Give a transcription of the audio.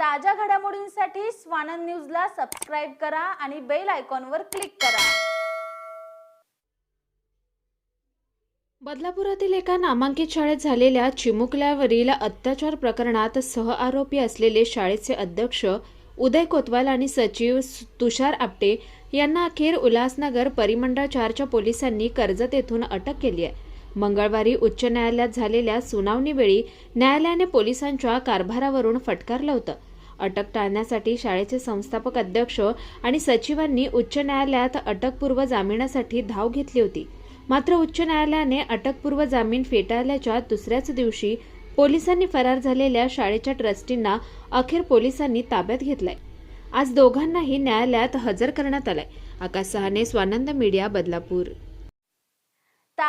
ताज्या घडामोडींसाठी स्वानंद न्यूजला सबस्क्राईब करा आणि बेल आयकॉनवर क्लिक करा. बदलापुरातील एका नामांकित शाळेत झालेल्या चिमुकल्यावरील अत्याचार प्रकरणात सह आरोपी असलेले शाळेचे अध्यक्ष उदय कोतवाल आणि सचिव तुषार आपटे यांना अखेर उल्हासनगर परिमंडळ चारच्या पोलिसांनी कर्जत येथून अटक केली आहे. मंगळवारी उच्च न्यायालयात झालेल्या सुनावणीवेळी न्यायालयाने पोलिसांच्या कारभारावरून फटकारलं होतं. अटक टाळण्यासाठी शाळेचे संस्थापक अध्यक्ष आणि सचिवांनी उच्च न्यायालयात अटकपूर्व जामिनासाठी धाव घेतली होती. मात्र उच्च न्यायालयाने अटकपूर्व जामीन फेटाळल्याच्या दुसऱ्याच दिवशी पोलिसांनी फरार झालेल्या शाळेच्या ट्रस्टींना अखेर पोलिसांनी ताब्यात घेतलाय. आज दोघांनाही न्यायालयात हजर करण्यात आलाय. आकाश सहाने स्वानंद मीडिया बदलापूर.